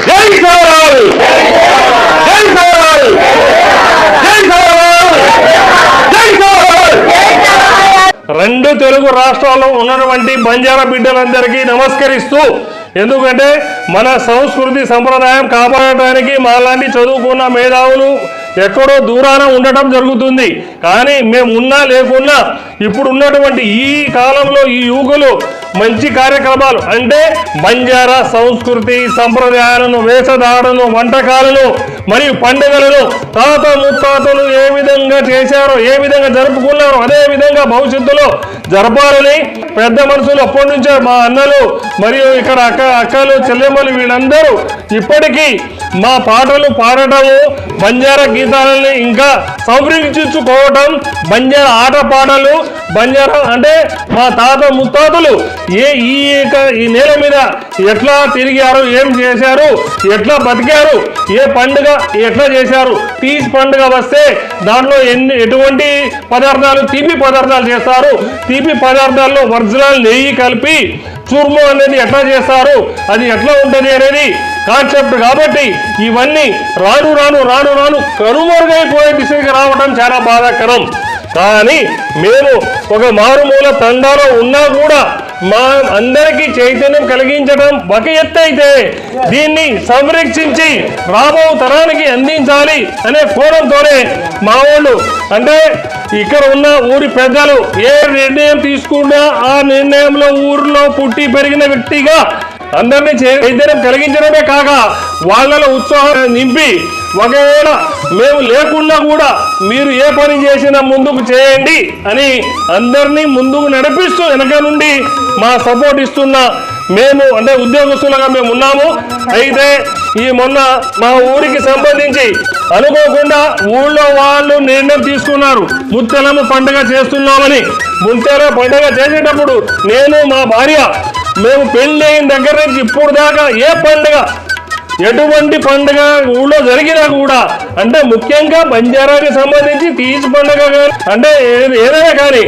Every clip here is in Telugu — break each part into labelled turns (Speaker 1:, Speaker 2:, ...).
Speaker 1: జై సవరాల్ జై సవరాల్ జై సవరాల్ జై సవరాల్ రెండు తెలుగు రాష్ట్రాల్లో ఉన్నటువంటి బంజారా బిడ్డలందరికీ నమస్కరిస్తూ ఎందుకంటే మన సంస్కృతి సంప్రదాయం కాపాడటానికి మాలాంటి చదువుకున్న మేధావులు ఎక్కడో దూరాన ఉండటం జరుగుతుంది. కానీ మేము ఉన్నా లేకున్నా ఇప్పుడు ఉన్నటువంటి ఈ కాలంలో ఈ యువకులు మంచి కార్యక్రమాలు అంటే బంజారా సంస్కృతి సంప్రదాయాలను వేషధారణను వంటకాలను మరియు పండుగలను తాత ముత్తాతలు ఏ విధంగా చేశారో ఏ విధంగా జరుపుకున్నారో అదే విధంగా భవిష్యత్తులో జరపాలని పెద్ద మనుషులు అప్పటి నుంచే మా అన్నలు మరియు ఇక్కడ అక్క అక్కలు చెల్లెమ్మలు వీళ్ళందరూ. ఇప్పటికీ మా పాటలు పాడటము బంజారా గీతాలని ఇంకా సంరక్షించుకోవటం బంజారా ఆట పాటలు బంజారా అంటే మా తాత ముత్తాతలు ఏ ఈ ఈ నేల మీద ఎట్లా తిరిగారు ఏం చేశారు ఎట్లా బతికారు ఏ పండుగ ఎట్లా చేశారు? తీజ్ పండుగ వస్తే దాంట్లో ఎన్ని ఎటువంటి పదార్థాలు తీపి పదార్థాలు చేస్తారు? తీపి పదార్థాల్లో ఒరిజినల్ నెయ్యి కలిపి చూర్ము అనేది ఎట్లా చేస్తారు? అది ఎట్లా ఉంటుంది అనేది కాన్సెప్ట్ కాబట్టి ఇవన్నీ రాను రాను రాను రాను కనుమరుగైపోయే దిశగా రావడం చాలా బాధాకరం. కానీ మేము ఒక మారుమూల తండాలో ఉన్నా కూడా మా అందరికీ చైతన్యం కలిగించడం ఒక ఎత్తు అయితే దీన్ని సంరక్షించి రాబో తరానికి అందించాలి అనే కోణంతోనే మా వాళ్ళు అంటే ఇక్కడ ఉన్న ఊరి పెద్దలు ఏ నిర్ణయం తీసుకున్నా ఆ నిర్ణయంలో ఊరిలో పుట్టి పెరిగిన వ్యక్తిగా అందరినీ చైతన్యం కలిగించడమే కాక వాళ్ళలో ఉత్సాహం నింపి ఒకవేళ మేము లేకుండా కూడా మీరు ఏ పని చేసినా ముందుకు చేయండి అని అందరినీ ముందుకు నడిపిస్తూ వెనక నుండి మా సపోర్ట్ ఇస్తున్న మేము అంటే ఉద్యోగస్తులుగా మేము ఉన్నాము. అయితే ఈ మొన్న మా ఊరికి సంబంధించి అనుకోకుండా ఊళ్ళో వాళ్ళు నిర్ణయం తీసుకున్నారు. ముత్తెలమ్మ పండుగ చేస్తున్నామని. ముత్తెల పండుగ చేసేటప్పుడు నేను మా భార్య మేము పెళ్ళి అయిన దగ్గర నుంచి ఇప్పుడు దాకా ఏ పండుగ? ఎటువంటి పండుగ ఊళ్ళో జరిగినా కూడా అంటే ముఖ్యంగా బంజారాకి సంబంధించి తీజ్ పండుగ కానీ అంటే ఏదైనా కానీ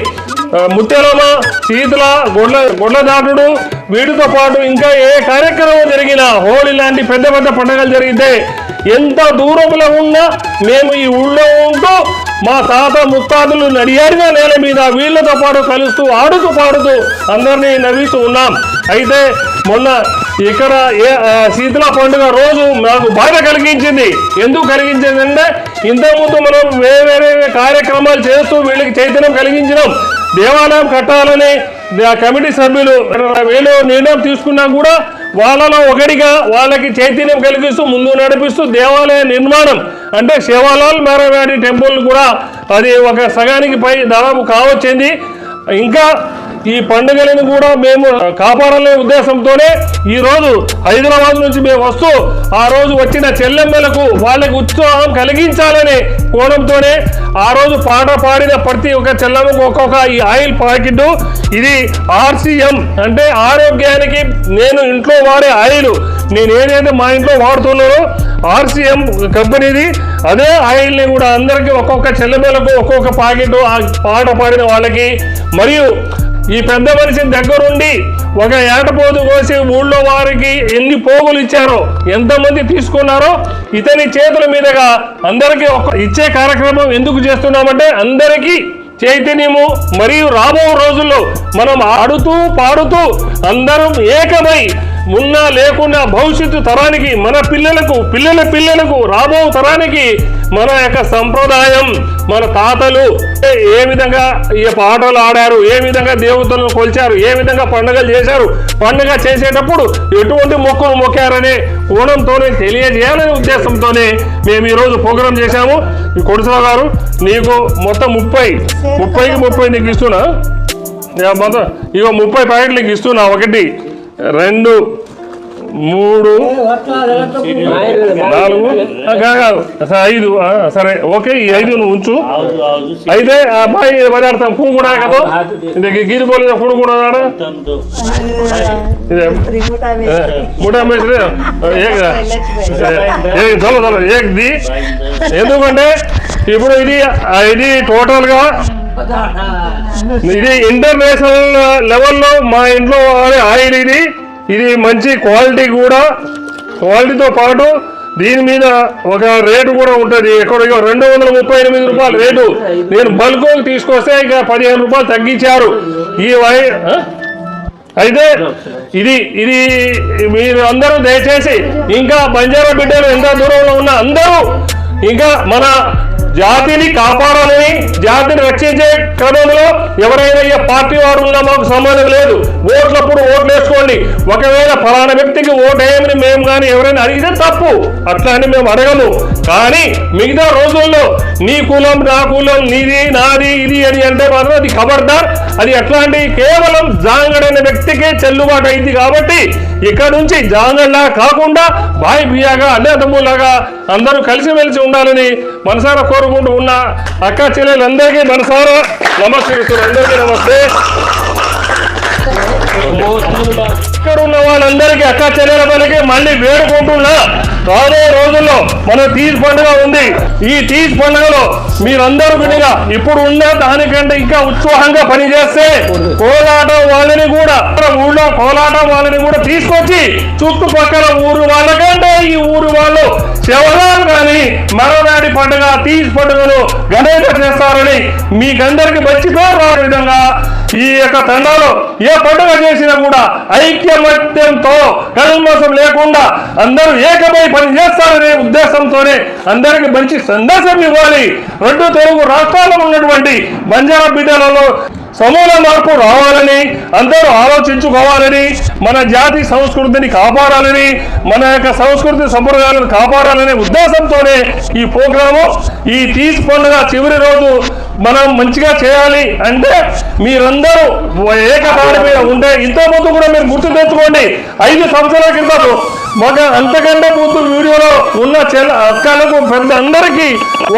Speaker 1: ముత్యాలమ్మ శీతల గొడ్ల గొడ్లదాటుడు వీటితో పాటు ఇంకా ఏ కార్యక్రమం జరిగినా హోళీ లాంటి పెద్ద పెద్ద పండుగలు జరిగితే ఎంత దూరంలో ఉన్నా మేము ఈ ఊళ్ళో ఉంటూ మా తాత ముత్తాతలు నడియాడిన నేల మీద వీళ్ళతో పాటు కలుస్తూ ఆడుతూ పాడుతూ అందరినీ నవ్విస్తూ ఉన్నాం. అయితే మొన్న ఇక్కడ శీతల పండుగ రోజు నాకు బాధ కలిగించింది. ఎందుకు కలిగించింది అంటే ఇంతకుముందు మనం వేరే వేరే కార్యక్రమాలు చేస్తూ వీళ్ళకి చైతన్యం కలిగించినాం. దేవాలయం కట్టాలని కమిటీ సభ్యులు వీళ్ళు నిర్ణయం తీసుకున్నా కూడా వాళ్ళలో ఒకటిగా వాళ్ళకి చైతన్యం కలిగిస్తూ ముందు నడిపిస్తూ దేవాలయ నిర్మాణం అంటే శివాలాల్ మేరవాడి టెంపుల్ కూడా అది ఒక సగానికి పై దాదాపు కావచ్చింది. ఇంకా ఈ పండుగలను కూడా మేము కాపాడాలనే ఉద్దేశంతోనే ఈ రోజు హైదరాబాద్ నుంచి మేము వస్తూ ఆ రోజు వచ్చిన చెల్లెమ్మలకు వాళ్ళకి ఉత్సాహం కలిగించాలనే కోణంతోనే ఆ రోజు పాట పాడిన ప్రతి ఒక్క చెల్లెమ్మకు ఒక్కొక్క ఈ ఆయిల్ ప్యాకెట్ ఇది ఆర్సిఎం అంటే ఆరోగ్యానికి నేను ఇంట్లో వాడే ఆయిల్. నేను ఏదైతే మా ఇంట్లో వాడుతున్నానో ఆర్సిఎం కంపెనీది అదే ఆయిల్ని కూడా అందరికీ ఒక్కొక్క చెల్లెమ్మలకు ఒక్కొక్క ప్యాకెట్ ఆ పాట పాడిన వాళ్ళకి. మరియు ఈ పెద్ద మనిషి దగ్గరుండి ఒక ఏటపోతు కోసి ఊళ్ళో వారికి ఎన్ని పోగులు ఇచ్చారో ఎంతమంది తీసుకున్నారో ఇతని చేతుల మీదుగా అందరికీ ఒక ఇచ్చే కార్యక్రమం ఎందుకు చేస్తున్నామంటే అందరికీ చైతన్యము మరియు రాబో రోజుల్లో మనం ఆడుతూ పాడుతూ అందరం ఏకమై ఉన్నా లేకుండా భవిష్యత్తు తరానికి మన పిల్లలకు పిల్లల పిల్లలకు రాబో తరానికి మన యొక్క సంప్రదాయం మన తాతలు ఏ విధంగా ఈ పాటలు ఆడారు ఏ విధంగా దేవతలను కొలిచారు ఏ విధంగా పండుగలు చేశారు పండుగ చేసేటప్పుడు ఎటువంటి మొక్కలు మొక్కారనే కోణంతోనే తెలియజేయాలనే ఉద్దేశంతోనే మేము ఈరోజు ప్రోగ్రాం చేశాము. ఈ కొడుసరావు గారు నీకు మొత్తం ముప్పై ముప్పైకి ముప్పై నీకు ఇస్తున్నా? మొత్తం ఇగో ముప్పై ప్యాకెట్లు నీకు ఇస్తున్నా ఒకటి రెండు మూడు నాలుగు కాదు, ఐదు సరే ఓకే ఈ ఐదు నువ్వు ఉంచు. అయితే ఆ అబ్బాయి పదార్థం పువ్వు కూడా కదా ఇది గీరు పోలిన పువ్వు కూడా ఉన్నాడా? ఇదే. మూడా మిస్త్రీ. ఏక్ ఏక్ చలో చలో ఏక్ ది. ఎందుకంటే ఇప్పుడు ఇది ఇది టోటల్గా ఇది ఇంటర్నేషనల్ లెవెల్లో మా ఇంట్లో ఆయిల్ ఇది. ఇది మంచి క్వాలిటీ కూడా క్వాలిటీతో పాటు దీని మీద ఒక రేటు కూడా ఉంటుంది. ఎక్కడో రెండు వందల ముప్పై ఎనిమిది రూపాయలు రేటు. నేను బల్క్ తీసుకొస్తే ఇక పదిహేను రూపాయలు తగ్గించారు. ఈ వై అయితే ఇది ఇది మీరు అందరూ దయచేసి ఇంకా బంజారా బిడ్డలు ఎంత దూరంలో ఉన్న అందరూ ఇంకా మన జాతిని కాపాడాలని జాతిని రక్షించే క్రమంలో ఎవరైనా పార్టీ వారు ఉన్నా మాకు సంబంధం లేదు. ఓట్లప్పుడు ఓట్లు వేసుకోండి ఒకవేళ ఫలానా వ్యక్తికి ఓటు వేయమని మేము కానీ ఎవరైనా అడిగితే తప్పు. అట్లా అని మేము అడగము. కానీ మిగతా రోజుల్లో నీ కులం నా కులం నీది నాది ఇది అని అంటే మాత్రం అది ఖబర్దార్. అది ఎట్లాంటి? కేవలం జాంగడైన వ్యక్తికే చెల్లుబాటు అయింది కాబట్టి ఇక్కడ నుంచి జాంగడ్లా కాకుండా బాయ్ బియ్యాగా అన్నదమ్ములాగా అందరూ కలిసిమెలిసి ఉండాలని మనసారా కోరుకుంటూ ఉన్న అక్క చెల్లెలందరికీ మనసారా నమస్తే అందరికీ నమస్తే. ఇక్కడ ఉన్న వాళ్ళందరికీ అక్క చెల్లెల పనికి మళ్ళీ వేడుకుంటున్నా. రాబోయే రోజుల్లో మన తీజ్ పండుగ ఉంది. ఈ తీజ్ పండుగలో మీరందరూ విడిగా ఇప్పుడు ఉన్న దానికంటే ఇంకా ఉత్సాహంగా పనిచేస్తే కోలాటం వాళ్ళని కూడా ఊళ్ళో కోలాటం వాళ్ళని కూడా తీసుకొచ్చి చుట్టుపక్కల ఊరు వాళ్ళకంటే ఈ ఊరు వాళ్ళు శివరాలు కానీ మరనాడి పండుగ తీజ్ పండుగను ఘనంగా చేస్తారని మీకందరికి మంచి రాని విధంగా ఈ యొక్క తండాలో ఏ పండుగ చేసినా కూడా ఐక్యమత్యంతో కల్మసం లేకుండా అందరూ ఏకమై పని చేస్తారనే ఉద్దేశంతోనే అందరికి మంచి సందేశం ఇవ్వాలి. రెండు తెలుగు రాష్ట్రాల్లో ఉన్నటువంటి బంజారా బిడ్డలలో సమూల మార్పు రావాలని అందరూ ఆలోచించుకోవాలని మన జాతి సంస్కృతిని కాపాడాలని మన యొక్క సంస్కృతి సంప్రదాయాలను కాపాడాలనే ఉద్దేశంతోనే ఈ ప్రోగ్రాము ఈ తీజ్ పండుగ చివరి రోజు మనం మంచిగా చేయాలి అంటే మీరందరూ ఏకతాటి మీద ఉంటే ఇంతకుముందు కూడా మీరు గుర్తు తెచ్చుకోండి. ఐదు సంవత్సరాల క్రితం ఒక అంతకంటే ముందు వీడియోలో ఉన్న చెల్ల అక్కలకు పెద్ద అందరికీ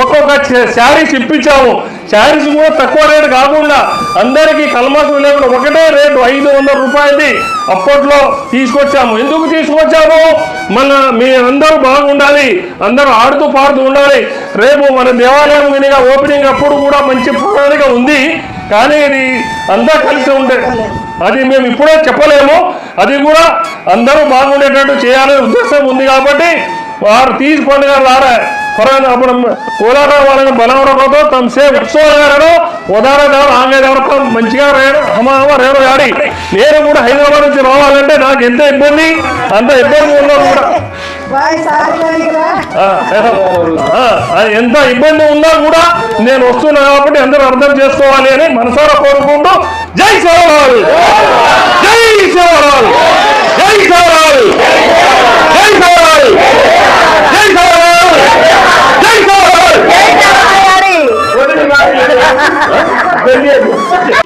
Speaker 1: ఒక్కొక్క శారీస్ ఇప్పించాము. శారీస్ కూడా తక్కువ రేటు కాకుండా అందరికీ కల్మాసం లేకుండా ఒకటే రేటు ఐదు వందల రూపాయలది అప్పట్లో తీసుకొచ్చాము. ఎందుకు తీసుకొచ్చాము? మన మీ అందరూ బాగుండాలి. అందరూ ఆడుతూ పాడుతూ ఉండాలి. రేపు మన దేవాలయం వినిగా ఓపెనింగ్ అప్పుడు కూడా మంచి ప్రణాళిక ఉంది. కానీ ఇది అందరూ కలిసి ఉండే అది మేము ఇప్పుడే చెప్పలేము. అది కూడా అందరూ బాగుండేటట్టు చేయాలనే ఉద్దేశం ఉంది కాబట్టి వారు తీసుకుండగా రారా ಕೊರೋನಾ ಕೋಲಾರ వాళ్ళని బలవడంతో తమ సేవ ఉత్సవాలు ఉదాహరణ ఆమె మంచిగా హమ రేడు ఆడి నేను కూడా హైదరాబాద్ నుంచి రావాలంటే నాకు ఎంత ఇబ్బంది? అంత ఇబ్బంది ఉన్నా కూడా. ఎంత ఇబ్బంది ఉన్నా కూడా నేను వస్తున్నా కాబట్టి అందరూ అర్థం చేసుకోవాలి అని మనసారా కోరుకుంటూ జై సేవలాల్ జై సేవలాల్ జై సేవలాల్ జై సేవలాల్ జై సేవలాల్ జై సేవలాల్
Speaker 2: జై